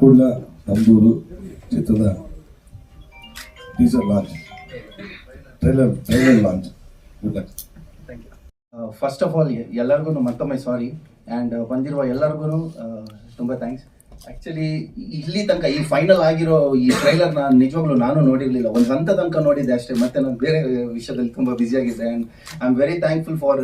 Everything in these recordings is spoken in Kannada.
ಕೂಡಲ ನಂದೂರು ಚಿತ್ರದ teaser launch. Trailer trailer launch. Good luck. First of all ಎಲ್ಲರಿಗೂ ಮತ್ತೊಮ್ಮೆ ಸಾರಿ ಆ್ಯಂಡ್ ಬಂದಿರುವ ಎಲ್ಲರಿಗೂ ತುಂಬ ಥ್ಯಾಂಕ್ಸ್ ಆ್ಯಕ್ಚುಲಿ ಇಲ್ಲಿ ತನಕ, ಈ ಫೈನಲ್ ಆಗಿರೋ ಈ ಟ್ರೈಲರ್ ನಾನು ನಿಜವಾಗ್ಲೂ ನಾನು ನೋಡಿರಲಿಲ್ಲ. ಒಂದು ಹಂತ ತನಕ ನೋಡಿದ್ದೆ ಅಷ್ಟೇ. ಮತ್ತೆ ನಾನು ಬೇರೆ ವಿಷಯದಲ್ಲಿ ತುಂಬ ಬ್ಯುಸಿಯಾಗಿದ್ದೆ and I am very thankful for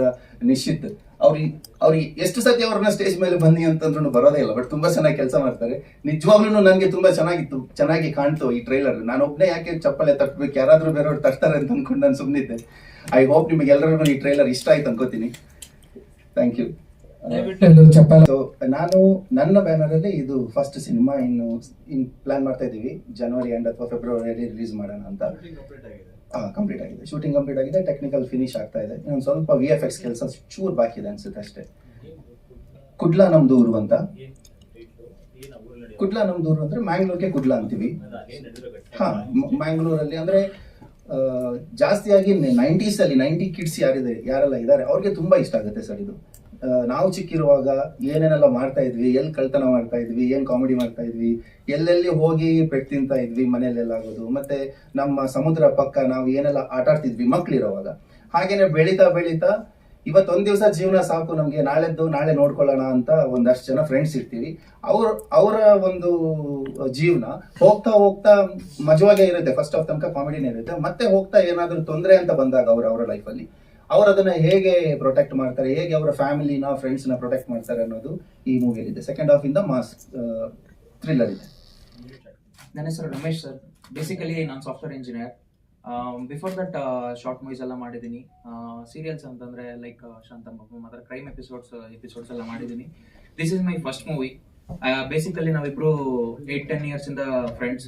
Nishchit ಅವ್ರಿಗೆ ಅವ್ರಿಗೆ ಎಷ್ಟು ಸತಿ ಅವ್ರನ್ನ ಸ್ಟೇಜ್ ಮೇಲೆ ಬನ್ನಿ ಅಂತಂದ್ರೂ ಬರೋದೇ ಇಲ್ಲ ಬಟ್ ತುಂಬಾ ಚೆನ್ನಾಗಿ ಕೆಲಸ ಮಾಡ್ತಾರೆ. ನಿಜವಾಗ್ಲೂ ನನಗೆ ತುಂಬಾ ಚೆನ್ನಾಗಿತ್ತು ಚೆನ್ನಾಗಿ ಕಾಣ್ತು ಈ ಟ್ರೈಲರ್ ನಾನು ಒಬ್ಬನೇ ಯಾಕೆ ಚಪ್ಪಲೆ ತಟ್ಬೇಕು? ಯಾರಾದರೂ ಬೇರೆಯವ್ರು ತಟ್ತಾರೆ ಅಂತ ಅನ್ಕೊಂಡು ನಾನು ಸುಮ್ಮನಿದ್ದೆ ಐ ಹೋಪ್ ನಿಮಗೆ ಎಲ್ಲರೂ ಈ ಟ್ರೈಲರ್ ಇಷ್ಟ ಆಯ್ತು ಅನ್ಕೋತೀನಿ. ಥ್ಯಾಂಕ್ ಯು ಸೊ ನಾನು ನನ್ನ ಬ್ಯಾನರ್ ಅಲ್ಲಿ ಇದು ಫಸ್ಟ್ ಸಿನಿಮಾ ಇನ್ನು ಇನ್ ಪ್ಲಾನ್ ಮಾಡ್ತಾ ಇದ್ದೀವಿ. ಜನವರಿ ಎಂಡ್ ಅಥವಾ ಫೆಬ್ರವರಿಯಲ್ಲಿ ರಿಲೀಸ್ ಮಾಡೋಣ ಅಂತ. ಕಂಪ್ಲೀಟ್ ಆಗಿದೆ. ಶೂಟಿಂಗ್ ಕಂಪ್ಲೀಟ್ ಆಗಿದೆ ಟೆಕ್ನಿಕಲ್ ಫಿನಿಶ್ ಆಗ್ತಾ ಇದೆ. ಇನ್ನೊಂದು ಸ್ವಲ್ಪ ವಿ ಎಫ್ ಎಕ್ಸ್ ಕೆಲಸ ಚೂರ್ ಬಾಕಿ ಇದೆ ಅನ್ಸುತ್ತೆ ಅಷ್ಟೇ. ಕುಡ್ಲಾ ನಮ್ದು ಊರು ಅಂತ. ಕುಡ್ಲಾ ನಮ್ದು ಊರು ಅಂದ್ರೆ ಮ್ಯಾಂಗ್ಳೂರ್ಗೆ ಕುಡ್ಲಾ ಅಂತೀವಿ. ಹಾ ಮ್ಯಾಂಗ್ಳೂರಲ್ಲಿ ಅಂದ್ರೆ ಜಾಸ್ತಿಯಾಗಿ ನೈಂಟೀಸ್ ಅಲ್ಲಿ ನೈಂಟಿ ಕಿಡ್ಸ್ ಯಾರಿದೆ ಯಾರೆಲ್ಲ ಇದ್ದಾರೆ, ಅವ್ರಿಗೆ ತುಂಬಾ ಇಷ್ಟ ಆಗುತ್ತೆ ಸರ್ ಇದು. ನಾವು ಚಿಕ್ಕಿರುವಾಗ ಏನೇನೆಲ್ಲ ಮಾಡ್ತಾ ಇದ್ವಿ, ಎಲ್ಲಿ ಕಳ್ತನ ಮಾಡ್ತಾ ಇದ್ವಿ, ಏನ್ ಕಾಮಿಡಿ ಮಾಡ್ತಾ ಇದ್ವಿ, ಎಲ್ಲೆಲ್ಲಿ ಹೋಗಿ ಪೆಟ್ಟು ತಿಂತಾ ಇದ್ವಿ ಮನೆಯಲ್ಲೆಲ್ಲ ಆಗೋದು ಮತ್ತೆ ನಮ್ಮ ಸಮುದ್ರ ಪಕ್ಕ ನಾವು ಏನೆಲ್ಲ ಆಟ ಆಡ್ತಿದ್ವಿ ಮಕ್ಳಿರೋವಾಗ. ಹಾಗೇನೆ ಬೆಳೀತಾ ಬೆಳೀತಾ ಇವತ್ತೊಂದ್ ದಿವಸ ಜೀವನ ಸಾಕು ನಮ್ಗೆ, ನಾಳೆದ್ದು ನಾಳೆ ನೋಡ್ಕೊಳ್ಳೋಣ ಅಂತ ಒಂದಷ್ಟು ಜನ ಫ್ರೆಂಡ್ಸ್ ಇರ್ತೀವಿ. ಅವ್ರ, ಅವರ ಒಂದು ಜೀವನ ಹೋಗ್ತಾ ಹೋಗ್ತಾ ಮಜವಾಗೇ ಇರುತ್ತೆ ಫಸ್ಟ್ ಆಫ್ ತನಕ ಕಾಮಿಡಿನೇ ಇರುತ್ತೆ. ಮತ್ತೆ ಹೋಗ್ತಾ ಏನಾದ್ರೂ ತೊಂದರೆ ಅಂತ ಬಂದಾಗ ಅವ್ರ, ಅವರ ಲೈಫಲ್ಲಿ ಅವ್ರು ಅದನ್ನ ಹೇಗೆ ಪ್ರೊಟೆಕ್ಟ್ ಮಾಡ್ತಾರೆ, ಹೇಗೆ ಅವರ ಫ್ಯಾಮಿಲಿನ ಫ್ರೆಂಡ್ಸ್ನ ಪ್ರೊಟೆಕ್ಟ್ ಮಾಡ್ತಾರೆ ಅನ್ನೋದು ಈ ಮೂವಿಯಲ್ಲಿದೆ ಸೆಕೆಂಡ್ ಹಾಫ್ ಇಂದ ಮಾಸ್ ಥ್ರಿಲ್ಲರ್ ಇದೆ. ನನ್ನ ಹೆಸರು ರಮೇಶ್ ಸರ್. ಬೇಸಿಕಲಿ ನಾನು software engineer before that short movies ಎಲ್ಲ ಮಾಡಿದ್ದೀನಿ. ಸೀರಿಯಲ್ಸ್ ಅಂತಂದ್ರೆ ಲೈಕ್ ಶಾಂತಮ್ಮ ಮಾತ್ರ ಕ್ರೈಮ್ ಎಪಿಸೋಡ್ಸ್ ಎಪಿಸೋಡ್ಸ್ ಎಲ್ಲ ಮಾಡಿದ್ದೀನಿ. This is my first movie basically ನಾವಿಬ್ರು ಏಟ್ ಟೆನ್ ಇಯರ್ಸ್ ಇಂದ ಫ್ರೆಂಡ್ಸ್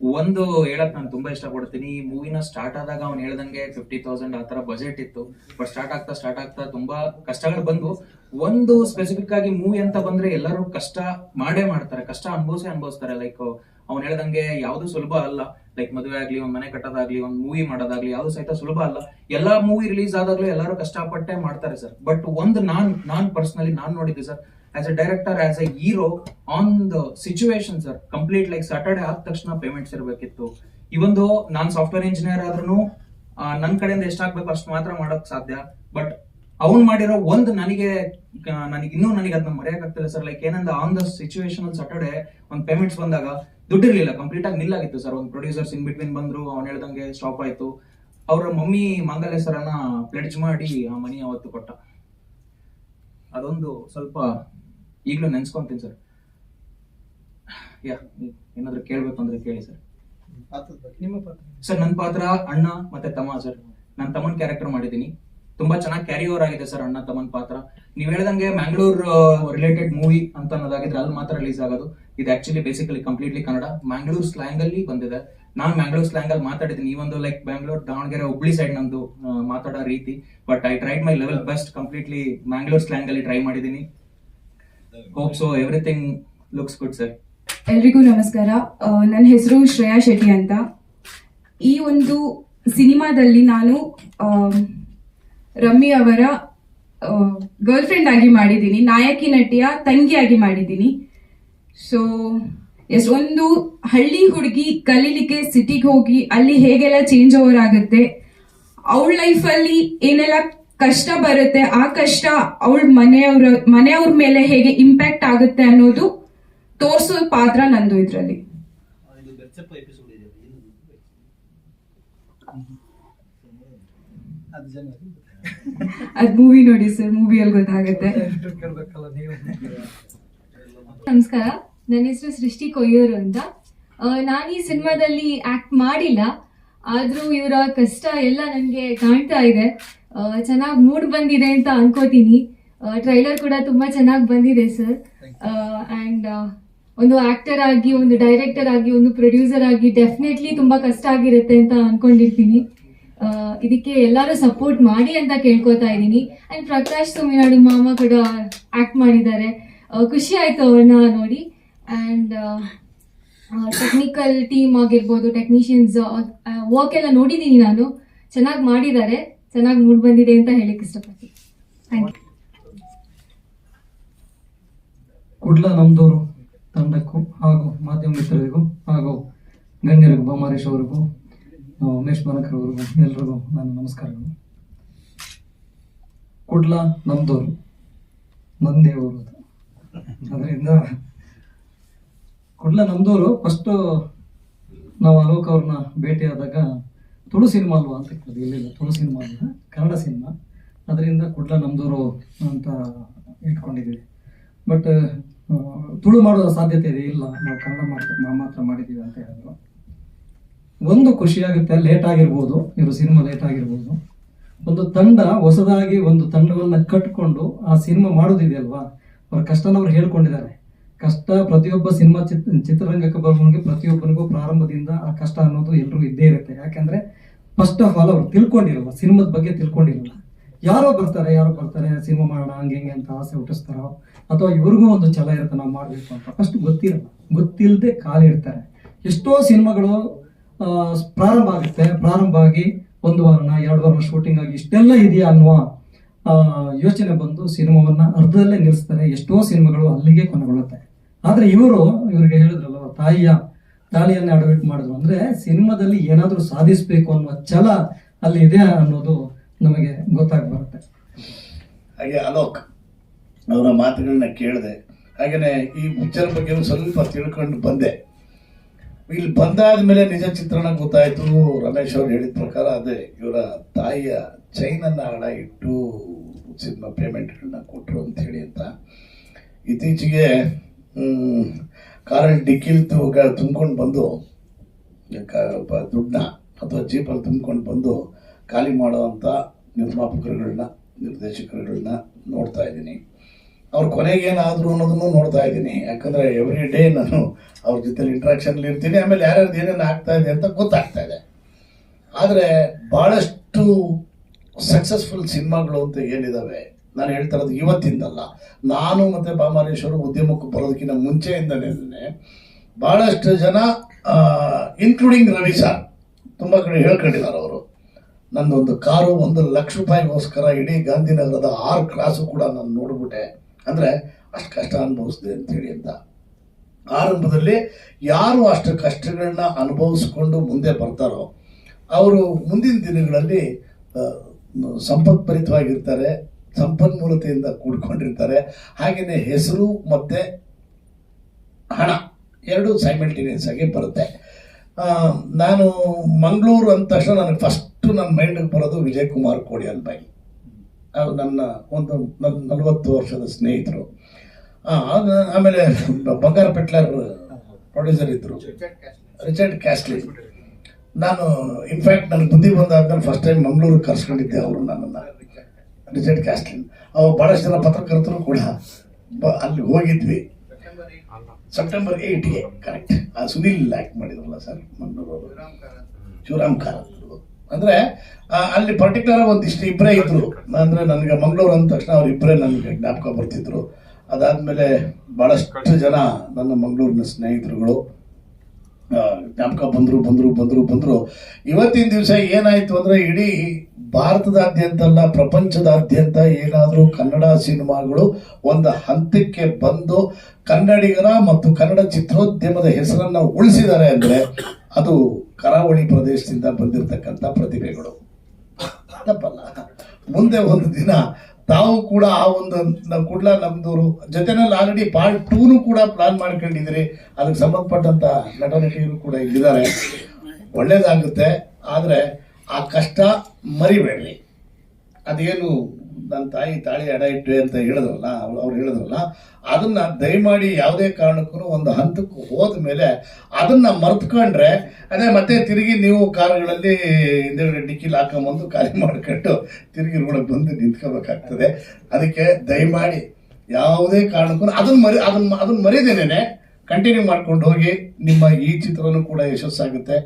ಒಂದು ಹೇಳಕ್ ನಾನು ತುಂಬಾ ಇಷ್ಟ ಪಡ್ತೀನಿ ಈ ಮೂವಿನ ಸ್ಟಾರ್ಟ್ ಆದಾಗ ಅವ್ನು ಹೇಳ್ದಂಗೆ ಫಿಫ್ಟಿ ತೌಸಂಡ್ ಆ ಬಜೆಟ್ ಇತ್ತು. ಬಟ್ ಸ್ಟಾರ್ಟ್ ಆಗ್ತಾ ಸ್ಟಾರ್ಟ್ ಆಗ್ತಾ ತುಂಬಾ ಕಷ್ಟಗಳು ಬಂದು ಒಂದು ಸ್ಪೆಸಿಫಿಕ್ ಆಗಿ ಮೂವಿ ಅಂತ ಬಂದ್ರೆ ಎಲ್ಲರೂ ಕಷ್ಟ ಮಾಡೇ ಮಾಡ್ತಾರೆ. ಕಷ್ಟ ಅನುಭವಿಸೇ ಅನುಭವಿಸ್ತಾರೆ. ಲೈಕ್ ಅವ್ನು ಹೇಳ್ದಂಗೆ ಯಾವ್ದು ಸುಲಭ ಅಲ್ಲ. ಲೈಕ್ ಮದುವೆ ಆಗ್ಲಿ, ಒಂದ್ ಮನೆ ಕಟ್ಟೋದಾಗ್ಲಿ, ಒಂದ್ ಮೂವಿ ಮಾಡೋದಾಗ್ಲಿ, ಯಾವ್ದು ಸಹಿತ ಸುಲಭ ಅಲ್ಲ. ಎಲ್ಲಾ ಮೂವಿ ರಿಲೀಸ್ ಆದಾಗ್ಲೂ ಎಲ್ಲರೂ ಕಷ್ಟಪಟ್ಟೆ ಮಾಡ್ತಾರೆ ಸರ್ ಬಟ್ ಒಂದು ನಾನ್ ನಾನ್ ಪರ್ಸನಲಿ ನಾನ್ ನೋಡಿದ್ದೆ sir as a director as a hero on the situation sir complete like Saturday ಆದ ತಕ್ಷಣ ಪೇಮೆಂಟ್ಸ್ ಇರಬೇಕಿತ್ತು. ಇವೊಂದು ನಾನ್ ಸಾಫ್ಟ್ವೇರ್ ಇಂಜಿನಿಯರ್ ಆದ್ರೂ ನನ್ನ ಕಡೆಯಿಂದ ಎಷ್ಟಾಗ್ಬೇಕು ಅಷ್ಟು ಮಾತ್ರ ಮಾಡೋಕ್ ಸಾಧ್ಯ. ಬಟ್ ಅವ್ನು ಮಾಡಿರೋ ಒಂದು ನನಗೆ ನನಗೆ ಇನ್ನೂ ನನಗೆ ಅದನ್ನ ಮರೆಯಕ್ಕಾಗ್ತಿಲ್ಲ ಸರ್ ಲೈಕ್ ಏನಂದ ಆನ್ ದ ಸಿಚುವೇಶನ್ ಸಾಟರ್ಡೆ ಒಂದು ಪೇಮೆಂಟ್ಸ್ ಬಂದಾಗ ದುಡ್ಡಿರ್ಲಿಲ್ಲ ಕಂಪ್ಲೀಟ್ ಆಗಿ ನಿಲ್ಲಾಗಿತ್ತು ಸರ್ ಒಂದು ಪ್ರೊಡ್ಯೂಸರ್ಸ್ ಇನ್ ಬಿಟ್ವೀನ್ ಬಂದ್ರು, ಅವ್ನು ಹೇಳ್ದಂಗೆ ಸ್ಟಾಪ್ ಆಯ್ತು. ಅವ್ರ ಮಮ್ಮಿ ಮಂಗಲ್ ಹೆಸರನ್ನ ಪ್ಲೆಡ್ಜ್ ಮಾಡಿ ಆ ಮನಿ ಅವತ್ತು ಕೊಟ್ಟ. ಅದೊಂದು ಸ್ವಲ್ಪ ಈಗಲೂ ನೆನ್ಸ್ಕೊಂತೀನಿ ಸರ್. ಯಾ ಏನಾದ್ರು ಕೇಳ್ಬೇಕು ಅಂದ್ರೆ ಕೇಳಿ ಸರ್. ನಿಮ್ಮ ಪಾತ್ರ? ಸರ್ ನನ್ನ ಪಾತ್ರ ಅಣ್ಣ ಮತ್ತೆ ತಮ್ಮ ಸರ್. ನಾನು ತಮ್ಮನ್ ಕ್ಯಾರೆಕ್ಟರ್ ಮಾಡಿದ್ದೀನಿ. ತುಂಬಾ ಚೆನ್ನಾಗಿ ಕ್ಯಾರಿ ಓವರ್ ಆಗಿದೆ ಸರ್ ಅಣ್ಣ ತಮ್ಮನ್ ಪಾತ್ರ. ನೀವ್ ಹೇಳ್ದಂಗೆ ಮ್ಯಾಂಗ್ಳೂರ್ ರಿಲೇಟೆಡ್ ಮೂವಿ ಅಂತ ಅನ್ನೋದಾಗಿದ್ರೆ ಅಲ್ಲಿ ಮಾತ್ರ ರಿಲೀಸ್ ಆಗೋದು. ಇದು actually basically completely Kannada. Mangalore slang ಅಲ್ಲಿ ಬಂದಿದೆ. ನಾನು ಮ್ಯಾಂಗ್ಳೂರ್ ಸ್ಲ್ಯಾಂಗ್ ಅಲ್ಲಿ ಮಾತಾಡಿದ್ದೀನಿ. ಈ ಒಂದು ಲೈಕ್ ಬ್ಯಾಂಗ್ಳೂರ್ ದಾವಣಗೆರೆ ಹುಬ್ಳಿ ಸೈಡ್ ನಂದು ಮಾತಾಡೋ ರೀತಿ. But I tried my level best completely Mangalore slang ಅಲ್ಲಿ ಟ್ರೈ ಮಾಡಿದ್ದೀನಿ. Hope so everything looks good sir ಎಲ್ರಿಗೂ ನಮಸ್ಕಾರ. ನನ್ನ ಹೆಸರು ಶ್ರೇಯಾ ಶೆಟ್ಟಿ ಅಂತ. ಈ ಒಂದು ಸಿನಿಮಾದಲ್ಲಿ ನಾನು ರಮ್ಮಿ ಅವರ ಗರ್ಲ್ ಫ್ರೆಂಡ್ ಆಗಿ ಮಾಡಿದ್ದೀನಿ. ನಾಯಕಿ ನಟಿಯ ತಂಗಿಯಾಗಿ ಮಾಡಿದ್ದೀನಿ. ಸೊ ಎಸ್ ಒಂದು ಹಳ್ಳಿ ಹುಡುಗಿ ಕಲೀಲಿಕ್ಕೆ ಸಿಟಿಗೆ ಹೋಗಿ ಅಲ್ಲಿ ಹೇಗೆಲ್ಲ ಚೇಂಜ್ ಓವರ್ ಆಗುತ್ತೆ, ಅವಳ ಲೈಫಲ್ಲಿ ಏನೆಲ್ಲ ಕಷ್ಟ ಬರುತ್ತೆ ಆ ಕಷ್ಟ ಅವಳ ಮನೆಯವ್ರ ಮನೆಯವ್ರ ಮೇಲೆ ಹೇಗೆ ಇಂಪ್ಯಾಕ್ಟ್ ಆಗುತ್ತೆ ಅನ್ನೋದು ತೋರಿಸೋ ಪಾತ್ರ ನಂದು ಇದ್ರಲ್ಲಿ. ಅದ್ ಮೂವಿ ನೋಡಿ ಸರ್ ಮೂವಿಯಲ್ಲಿ ಗೊತ್ತಾಗುತ್ತೆ. ನಮಸ್ಕಾರ ನನ್ನ ಹೆಸರು ಸೃಷ್ಟಿ ಕೊಯ್ಯೂರು ಅಂತ. ನಾನು ಈ ಸಿನಿಮಾದಲ್ಲಿ ಆಕ್ಟ್ ಮಾಡಿಲ್ಲ ಆದ್ರೂ ಇವರ ಕಷ್ಟ ಎಲ್ಲ ನನಗೆ ಕಾಣ್ತಾ ಇದೆ. ಚೆನ್ನಾಗಿ ಮೂಡ್ ಬಂದಿದೆ ಅಂತ ಅನ್ಕೋತೀನಿ. ಟ್ರೈಲರ್ ಕೂಡ ತುಂಬಾ ಚೆನ್ನಾಗಿ ಬಂದಿದೆ ಸರ್ ಅಂಡ್ ಒಂದು ಆಕ್ಟರ್ ಆಗಿ ಒಂದು ಡೈರೆಕ್ಟರ್ ಆಗಿ ಒಂದು ಪ್ರೊಡ್ಯೂಸರ್ ಆಗಿ ಡೆಫಿನೆಟ್ಲಿ ತುಂಬಾ ಕಷ್ಟ ಆಗಿರುತ್ತೆ ಅಂತ ಅನ್ಕೊಂಡಿರ್ತೀನಿ. ಇದಕ್ಕೆ ಎಲ್ಲರೂ ಸಪೋರ್ಟ್ ಮಾಡಿ ಅಂತ ಕೇಳ್ಕೊತಾ ಇದ್ದೀನಿ. ಅಂಡ್ ಪ್ರಕಾಶ್ ತುಮಿನಾಡು ಮಾಮ ಕೂಡ ಆಕ್ಟ್ ಮಾಡಿದ್ದಾರೆ. ಖುಷಿ ಆಯ್ತು ಅವ್ರನ್ನ ನೋಡಿ. ಅಂಡ್ ಟೆಕ್ನಿಕಲ್ ಟೀಮ್ ಆಗಿರ್ಬೋದು ಟೆಕ್ನಿಷಿಯನ್ಸ್ ವರ್ಕ್ ಎಲ್ಲ ನೋಡಿದ್ದೀನಿ ನಾನು. ಚೆನ್ನಾಗಿ ಮಾಡಿದ್ದಾರೆ. ಚೆನ್ನಾಗಿ ಮೂಡ್ ಬಂದಿದೆ ಅಂತ ಹೇಳಿಕ್ ಇಷ್ಟಪಡ್ತೀನಿ ಕುಡ್ಲ ನಮ್ದೂರು ತಂಡಕ್ಕೂ ಹಾಗೂ ಮಾಧ್ಯಮ ಮಿತ್ರರಿಗೂ ಹಾಗೂ ಗಣ್ಯರಿಗೂ, ಬೊಮ್ಮಾರೇಶ್ ಅವರಿಗೂ ಉಮೇಶ್ ಬನಕರ್ ಅವರಿಗೂ, ಎಲ್ರಿಗೂ ನನ್ನ ನಮಸ್ಕಾರಗಳು. ಕುಡ್ಲ ನಮ್ದೂರು ನಂದೇ ಅವರು ಅದರಿಂದ ಕುಡ್ಲ ನಮ್ದೂರು ಫಸ್ಟು ನಾವು ಅಲೋಕ್ ಅವ್ರನ್ನ ಭೇಟಿಯಾದಾಗ ತುಳು ಸಿನಿಮಾ ಅಲ್ವಾ ಅಂತ ಕೇಳಿದ್ವಿ ಇಲ್ಲಿಲ್ಲ ತುಳು ಸಿನಿಮಾ ಅಲ್ಲ ಕನ್ನಡ ಸಿನಿಮಾ. ಅದರಿಂದ ಕುಡ್ಲ ನಮ್ದೂರು ಅಂತ ಇಟ್ಕೊಂಡಿದ್ದೀವಿ. ಬಟ್ ತುಳು ಮಾಡೋ ಸಾಧ್ಯತೆ ಇದೆ? ಇಲ್ಲ. ನಾವು ಕನ್ನಡ ಮಾಡ್ತೀವಿ ಮಾತ್ರ ಮಾಡಿದ್ದೀವಿ ಅಂತ ಹೇಳಿದ್ರು. ಒಂದು ಖುಷಿಯಾಗುತ್ತೆ ಲೇಟ್ ಆಗಿರ್ಬೋದು. ಇವರು ಸಿನಿಮಾ ಲೇಟ್ ಆಗಿರ್ಬೋದು. ಒಂದು ತಂಡ, ಹೊಸದಾಗಿ ಒಂದು ತಂಡಗಳನ್ನ ಕಟ್ಕೊಂಡು ಆ ಸಿನಿಮಾ ಮಾಡೋದಿದೆಯಲ್ವಾ ಅವ್ರ ಕಷ್ಟನ ಅವ್ರು ಹೇಳ್ಕೊಂಡಿದ್ದಾರೆ. ಕಷ್ಟ, ಪ್ರತಿಯೊಬ್ಬ ಸಿನಿಮಾ ಚಿತ್, ಚಿತ್ರರಂಗಕ್ಕೆ ಬರೋನಿಗೆ ಪ್ರತಿಯೊಬ್ಬನಿಗೂ ಪ್ರಾರಂಭದಿಂದ ಆ ಕಷ್ಟ ಅನ್ನೋದು ಎಲ್ಲರೂ ಇದ್ದೇ ಇರುತ್ತೆ. ಯಾಕೆಂದ್ರೆ ಫಸ್ಟ್ ಆಫ್ ಆಲ್ ಅವ್ರು ತಿಳ್ಕೊಂಡಿರಲ್ಲ, ಸಿನಿಮಾದ ಬಗ್ಗೆ ತಿಳ್ಕೊಂಡಿರಲ್ಲ. ಯಾರೋ ಬರ್ತಾರೆ ಯಾರೋ ಬರ್ತಾರೆ, ಸಿನಿಮಾ ಮಾಡೋಣ, ಹಂಗೆ ಹಿಂಗೆ ಅಂತ ಆಸೆ ಹುಟ್ಟಿಸ್ತಾರೋ, ಅಥವಾ ಇವ್ರಿಗೂ ಒಂದು ಛಲ ಇರುತ್ತೆ, ನಾವು ಮಾಡಬೇಕು ಅಂತ. ಫಸ್ಟ್ ಗೊತ್ತಿರಲ್ಲ. ಗೊತ್ತಿಲ್ಲದೆ ಕಾಲಿಡ್ತಾರೆ ಎಷ್ಟೋ ಸಿನಿಮಾಗಳು ಪ್ರಾರಂಭ ಆಗುತ್ತೆ. ಪ್ರಾರಂಭ ಆಗಿ ಒಂದು ವಾರನ, ಎರಡು ವಾರ ಶೂಟಿಂಗ್ ಆಗಿ ಇಷ್ಟೆಲ್ಲ ಇದೆಯಾ ಅನ್ನುವ ಯೋಚನೆ ಬಂದು ಸಿನಿಮಾವನ್ನ ಅರ್ಧದಲ್ಲೇ ನಿಲ್ಲಿಸ್ತಾರೆ ಎಷ್ಟೋ ಸಿನಿಮಾಗಳು ಅಲ್ಲಿಗೆ ಕೊನೆಗೊಳ್ಳುತ್ತೆ. ಆದ್ರೆ ಇವರು, ಇವ್ರಿಗೆ ಹೇಳಿದ್ರಲ್ಲ, ತಾಯಿಯ ತಾಳಿಯನ್ನ ಅಡವಿಟ್ ಮಾಡಿದ್ರು. ಅಂದ್ರೆ ಸಿನಿಮಾದಲ್ಲಿ ಏನಾದರೂ ಸಾಧಿಸಬೇಕು ಅನ್ನುವ ಛಲ ಅಲ್ಲಿ ಇದೆ ಅನ್ನೋದು ನಮಗೆ ಗೊತ್ತಾಗ್ಬರುತ್ತೆ ಹಾಗೆ ಅಲೋಕ್ ಅವರ ಮಾತುಗಳನ್ನ ಕೇಳಿದೆ. ಹಾಗೆಯೇ ಈ ಪಿಕ್ಚರ್ ಬಗ್ಗೆ ಸ್ವಲ್ಪ ತಿಳ್ಕೊಂಡು ಬಂದೆ. ಇಲ್ಲಿ ಬಂದಾದ ಮೇಲೆ ನಿಜ ಚಿತ್ರಣ ಗೊತ್ತಾಯಿತು. ರಮೇಶ್ ಅವ್ರು ಹೇಳಿದ ಪ್ರಕಾರ ಅದೇ, ಇವರ ತಾಯಿಯ ಚೈನನ್ನು ಹಣ ಇಟ್ಟು ಸಿನಿಮಾ ಪೇಮೆಂಟ್ಗಳನ್ನ ಕೊಟ್ಟರು ಅಂತ ಹೇಳಿ ಅಂತ. ಇತ್ತೀಚೆಗೆ ಕಾರಲ್ಲಿ ಡಿಕ್ಕಿಲ್ ತುಂಬ್ಕೊಂಡು ಬಂದು ದುಡ್ಡನ್ನ ಅಥವಾ ಜೀಪಲ್ಲಿ ತುಂಬ್ಕೊಂಡು ಬಂದು ಖಾಲಿ ಮಾಡುವಂಥ ನಿರ್ಮಾಪಕರುಗಳನ್ನ ನಿರ್ದೇಶಕರುಗಳನ್ನ ನೋಡ್ತಾ ಇದ್ದೀನಿ. ಅವ್ರ ಕೊನೆಗೆ ಏನಾದರೂ ಅನ್ನೋದನ್ನು ನೋಡ್ತಾ ಇದ್ದೀನಿ. ಯಾಕಂದರೆ ಎವ್ರಿ ಡೇ ನಾನು ಅವ್ರ ಜೊತೆ ಇಂಟ್ರಾಕ್ಷನ್ಲಿ ಇರ್ತೀನಿ. ಆಮೇಲೆ ಯಾರ್ಯಾರ್ದು ಏನೇನು ಆಗ್ತಾ ಇದೆ ಅಂತ ಗೊತ್ತಾಗ್ತಾ ಇದೆ. ಆದರೆ ಭಾಳಷ್ಟು ಸಕ್ಸಸ್ಫುಲ್ ಸಿನಿಮಾಗಳು ಅಂತ ಏನಿದಾವೆ ನಾನು ಹೇಳ್ತಾ ಇರೋದು ಇವತ್ತಿಂದಲ್ಲ. ನಾನು ಮತ್ತೆ ಬಾಮಾರೇಶ್ವರು ಉದ್ಯಮಕ್ಕೆ ಬರೋದಕ್ಕಿಂತ ಮುಂಚೆಯಿಂದನೇ ಬಹಳಷ್ಟು ಜನ ಇನ್ಕ್ಲೂಡಿಂಗ್ ರವಿ ಸರ್ ತುಂಬ ಕಡೆ ಹೇಳ್ಕೊಂಡಿದ್ದಾರೆ ಅವರು. ನನ್ನೊಂದು ಕಾರು ಒಂದು ಲಕ್ಷ ರೂಪಾಯಿಗೋಸ್ಕರ ಇಡೀ ಗಾಂಧಿನಗರದ ಆರು ಕ್ಲಾಸು ಕೂಡ ನಾನು ನೋಡ್ಬಿಟ್ಟೆ. ಅಂದರೆ ಅಷ್ಟು ಕಷ್ಟ ಅನುಭವಿಸಿದೆ ಅಂತೇಳಿ ಅಂತ. ಆರಂಭದಲ್ಲಿ ಯಾರು ಅಷ್ಟು ಕಷ್ಟಗಳನ್ನ ಅನುಭವಿಸ್ಕೊಂಡು ಮುಂದೆ ಬರ್ತಾರೋ, ಅವರು ಮುಂದಿನ ದಿನಗಳಲ್ಲಿ ಸಂಪತ್ಭರಿತವಾಗಿರ್ತಾರೆ. ಸಂಪನ್ಮೂಲತೆಯಿಂದ ಕೂಡ್ಕೊಂಡಿರ್ತಾರೆ. ಹಾಗೆಯೇ ಹೆಸರು ಮತ್ತು ಹಣ ಎರಡು ಸೈಮಲ್ಟೇನಿಯಸ್ ಆಗಿ ಬರುತ್ತೆ. ನಾನು ಮಂಗಳೂರು ಅಂದ ತಕ್ಷಣ ನನಗೆ ಫಸ್ಟು ನನ್ನ ಮೈಂಡಿಗೆ ಬರೋದು ವಿಜಯ್ ಕುಮಾರ್ ಕೋಡಿ ಬಾಯಿ. ಅವ್ರು ನನ್ನ ಒಂದು ನನ್ನ ನಲವತ್ತು ವರ್ಷದ ಸ್ನೇಹಿತರು. ಆಮೇಲೆ ಬಂಗಾರ ಪೆಟ್ಲರ್ ಪ್ರೊಡ್ಯೂಸರ್ ಇದ್ದರು ರಿಚರ್ಡ್ ಕ್ಯಾಸ್ಲಿ. ನಾನು ಇನ್ಫ್ಯಾಕ್ಟ್ ನನಗೆ ಬುದ್ಧಿ ಬಂದಾದ್ಮೇಲೆ ಫಸ್ಟ್ ಟೈಮ್ ಮಂಗಳೂರು ಕರ್ಸ್ಕೊಂಡಿದ್ದೆ ಅವರು ನನ್ನನ್ನು. ರಿಚರ್ಡ್ ಕ್ಯಾಸ್ಲಿನ್ ಅವಾಗ ಭಾಳಷ್ಟು ಜನ ಪತ್ರಕರ್ತರು ಕೂಡ ಅಲ್ಲಿ ಹೋಗಿದ್ವಿ. ಸೆಪ್ಟೆಂಬರ್ ಏಯ್ಟ್ಗೆ ಕರೆಕ್ಟ್ ಆ ಸುನೀಲ್ ಆ್ಯಕ್ಟ್ ಮಾಡಿದ್ರಲ್ಲ ಸರ್, ಮಂಗಳೂರು ಶಿವರಾಮ್ ಕಾರಂತ್ ಅಂದ್ರೆ ಅಲ್ಲಿ ಪರ್ಟಿಕ್ಯುಲರ್ ಒಂದಿಷ್ಟು ಇಬ್ಬರೇ ಇದ್ದರು ಅಂದ್ರೆ, ನನಗೆ ಮಂಗಳೂರು ಅಂದ ತಕ್ಷಣ ಅವ್ರು ಇಬ್ಬರೇ ನನಗೆ ಜ್ಞಾಪಕ ಬರ್ತಿದ್ರು. ಅದಾದಮೇಲೆ ಬಹಳಷ್ಟು ಜನ ನನ್ನ ಮಂಗಳೂರಿನ ಸ್ನೇಹಿತರುಗಳು ಜ್ಞಾಪಕ ಬಂದರು ಬಂದರು ಬಂದರು ಬಂದರು. ಇವತ್ತಿನ ದಿವಸ ಏನಾಯಿತು ಅಂದರೆ, ಇಡೀ ಭಾರತದಾದ್ಯಂತ ಅಲ್ಲ ಪ್ರಪಂಚದಾದ್ಯಂತ ಏನಾದರೂ ಕನ್ನಡ ಸಿನಿಮಾಗಳು ಒಂದು ಹಂತಕ್ಕೆ ಬಂದು ಕನ್ನಡಿಗರ ಮತ್ತು ಕನ್ನಡ ಚಿತ್ರೋದ್ಯಮದ ಹೆಸರನ್ನು ಉಳಿಸಿದ್ದಾರೆ ಅಂದರೆ ಅದು ಕರಾವಳಿ ಪ್ರದೇಶದಿಂದ ಬಂದಿರತಕ್ಕಂಥ ಪ್ರತಿಭೆಗಳು. ತಪ್ಪಲ್ಲ. ಮುಂದೆ ಒಂದು ದಿನ ತಾವು ಕೂಡ ಆ ಒಂದು ಕೂಡಲ ನಮ್ದೂರು ಜೊತೆನಲ್ಲಿ ಆಲ್ರೆಡಿ ಪಾರ್ಟ್ ಟೂನು ಕೂಡ ಪ್ಲಾನ್ ಮಾಡ್ಕೊಂಡಿದ್ದೀರಿ. ಅದಕ್ಕೆ ಸಂಬಂಧಪಟ್ಟಂತ ನಟನಟಿಯರು ಕೂಡ ಇಲ್ಲಿದ್ದಾರೆ. ಒಳ್ಳೇದಾಗುತ್ತೆ. ಆದರೆ ಆ ಕಷ್ಟ ಮರಿಬೇಡ್ರಿ. ಅದೇನು ನನ್ನ ತಾಯಿ ತಾಳಿ ಅಡ ಇಟ್ಟೆ ಅಂತ ಹೇಳಿದ್ರಲ್ಲ ಅವ್ರು ಹೇಳಿದ್ರಲ್ಲ, ಅದನ್ನ ದಯಮಾಡಿ ಯಾವುದೇ ಕಾರಣಕ್ಕೂ ಒಂದು ಹಂತಕ್ಕೆ ಹೋದ ಮೇಲೆ ಅದನ್ನ ಮರ್ತ್ಕೊಂಡ್ರೆ, ಅದೇ ಮತ್ತೆ ತಿರುಗಿ ನೀವು ಕಾರುಗಳಲ್ಲಿ ಹಿಂದೆಗಡೆ ಡಿಕ್ಕಿಲ್ ಹಾಕೊಂಬಂದು ಖಾಲಿ ಮಾಡ್ಕೊಂಡು ತಿರುಗಿ ರೋಡಕ್ಕೆ ಬಂದು ನಿಂತ್ಕೋಬೇಕಾಗ್ತದೆ. ಅದಕ್ಕೆ ದಯಮಾಡಿ ಯಾವುದೇ ಕಾರಣಕ್ಕೂ ಅದನ್ನ ಮರಿ ಅದನ್ನ ಅದನ್ನ ಮರಿದೇನೆ ಕಂಟಿನ್ಯೂ ಮಾಡ್ಕೊಂಡು ಹೋಗಿ ನಿಮ್ಮ ಈ ಚಿತ್ರನೂ ಕೂಡ ಯಶಸ್ಸಾಗುತ್ತೆ.